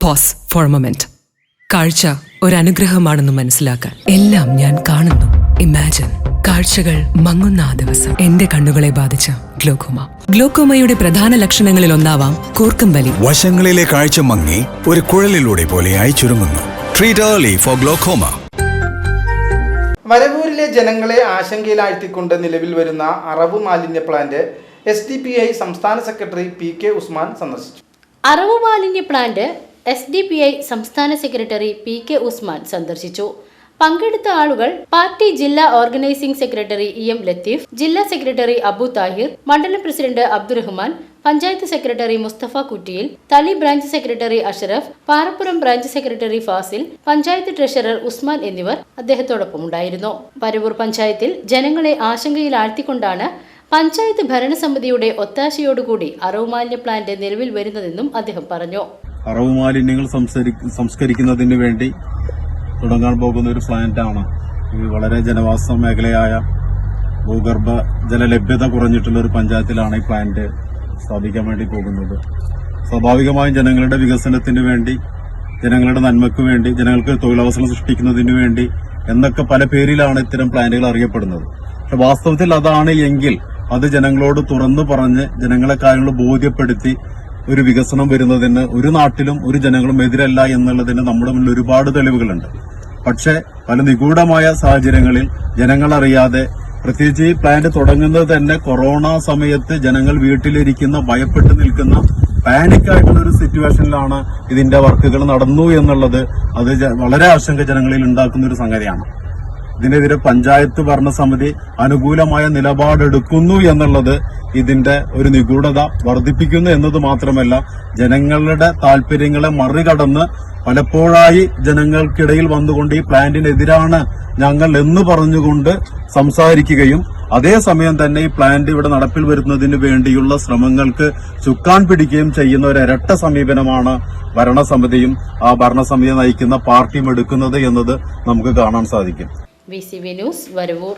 Pose four moment കാഴ്ച അനുഗ്രഹമാണെന്ന് മനസ്സിലാക്കാൻ എല്ലാം ഞാൻ കാണുന്നു. ഇമാജിൻ കാഴ്ചകൾ മങ്ങുന്ന ആ ദിവസം. എന്റെ കണ്ണുകളെ ബാധിച്ച ഗ്ലോക്കോമ. ഗ്ലോക്കോമയുടെ പ്രധാന ലക്ഷണങ്ങളിൽ ഒന്നാവാം കൂർക്കം വലി വശങ്ങളിലെ കാഴ്ച മങ്ങി ഒരു കുഴലിലൂടെ പോലെയായി ചുരുങ്ങുന്നു. ട്രീറ്റ് ഏർലി ഫോർ ഗ്ലോക്കോമ വരവൂരിലെ ജനങ്ങളെ ആശങ്കയിലാഴ്ത്തിക്കൊണ്ട് നിലവിൽ വരുന്ന അറവ് മാലിന്യ plant S D P I സംസ്ഥാന സെക്രട്ടറി പി കെ ഉസ്മാൻ സന്ദർശിച്ചു. അറവ് മാലിന്യ plant S D P I സംസ്ഥാന സെക്രട്ടറി പി കെ ഉസ്മാൻ സന്ദർശിച്ചു. പങ്കെടുത്ത ആളുകൾ പാർട്ടി ജില്ലാ organising secretary E M Latheef ജില്ലാ സെക്രട്ടറി അബു താഹിർ മണ്ഡലം പ്രസിഡന്റ് അബ്ദുറഹ്മാൻ പഞ്ചായത്ത് സെക്രട്ടറി മുസ്തഫ കുറ്റിയിൽ തലി branch secretary Ashraf Parappuram branch secretary Fasil panchayat treasurer Usman എന്നിവർ അദ്ദേഹത്തോടൊപ്പം ഉണ്ടായിരുന്നു പരവൂർ പഞ്ചായത്തിൽ ജനങ്ങളെ ആശങ്കയിലാഴ്ത്തിക്കൊണ്ടാണ് പഞ്ചായത്ത് ഭരണസമിതിയുടെ ഒത്താശയോടുകൂടി അറവുമാലിന്യ പ്ലാന്റ് നിലവിൽ വരുന്നതെന്നും അദ്ദേഹം പറഞ്ഞു. അറവ് മാലിന്യങ്ങൾ സംസ്കരിക്കുന്നതിന് വേണ്ടി തുടങ്ങാൻ പോകുന്ന ഒരു പ്ലാന്റാണ് ഈ വളരെ ജനവാസ മേഖലയായ ഭൂഗർഭ ജലലഭ്യത കുറഞ്ഞിട്ടുള്ള ഒരു പഞ്ചായത്തിലാണ് ഈ പ്ലാന്റ് സ്ഥാപിക്കാൻ വേണ്ടി പോകുന്നത്. സ്വാഭാവികമായും ജനങ്ങളുടെ വികസനത്തിന് വേണ്ടി ജനങ്ങളുടെ നന്മയ്ക്ക് വേണ്ടി ജനങ്ങൾക്ക് തൊഴിലവസരം സൃഷ്ടിക്കുന്നതിന് വേണ്ടി എന്നൊക്കെ പല പേരിലാണ് ഇത്തരം പ്ലാന്റുകൾ അറിയപ്പെടുന്നത്. പക്ഷെ വാസ്തവത്തിൽ അതാണ് എങ്കിൽ അത് ജനങ്ങളോട് തുറന്നു പറഞ്ഞ് ജനങ്ങളെ കാര്യങ്ങൾ ബോധ്യപ്പെടുത്തി ഒരു വികസനം വരുന്നതിന് ഒരു നാട്ടിലും ഒരു ജനങ്ങളും എതിരല്ല എന്നുള്ളതിന് നമ്മുടെ മുന്നിൽ ഒരുപാട് തെളിവുകളുണ്ട്. പക്ഷെ പല നിഗൂഢമായ സാഹചര്യങ്ങളിൽ ജനങ്ങൾ അറിയാതെ പ്രത്യേകിച്ച് ഈ പ്ലാന്റ് തുടങ്ങുന്നത് തന്നെ കൊറോണ സമയത്ത് ജനങ്ങൾ വീട്ടിലിരിക്കുന്ന ഭയപ്പെട്ട് നിൽക്കുന്ന പാനിക് ആയിട്ടുള്ള ഒരു സിറ്റുവേഷനിലാണ് ഇതിന്റെ വർക്കുകൾ നടന്നു എന്നുള്ളത് അത് വളരെ ആശങ്ക ജനങ്ങളിൽ ഉണ്ടാക്കുന്ന ഒരു സംഗതിയാണ്. ഇതിനെതിരെ പഞ്ചായത്ത് ഭരണസമിതി അനുകൂലമായ നിലപാടെടുക്കുന്നു എന്നുള്ളത് ഇതിന്റെ ഒരു നിഗൂഢത വർദ്ധിപ്പിക്കുന്നു എന്നത് മാത്രമല്ല ജനങ്ങളുടെ താല്പര്യങ്ങളെ മറികടന്ന് പലപ്പോഴായി ജനങ്ങൾക്കിടയിൽ വന്നുകൊണ്ട് ഈ പ്ലാന്റിനെതിരാണ് ഞങ്ങൾ എന്ന് പറഞ്ഞുകൊണ്ട് സംസാരിക്കുകയും അതേസമയം തന്നെ ഈ പ്ലാന്റ് ഇവിടെ നടപ്പിൽ വരുന്നതിന് വേണ്ടിയുള്ള ശ്രമങ്ങൾക്ക് ചുക്കാൻ പിടിക്കുകയും ചെയ്യുന്ന ഒരു ഇരട്ട സമീപനമാണ് ഭരണസമിതിയും ആ ഭരണസമിതി നയിക്കുന്ന പാർട്ടിയും എടുക്കുന്നത് എന്നത് നമുക്ക് കാണാൻ സാധിക്കും. V C V news Varavoor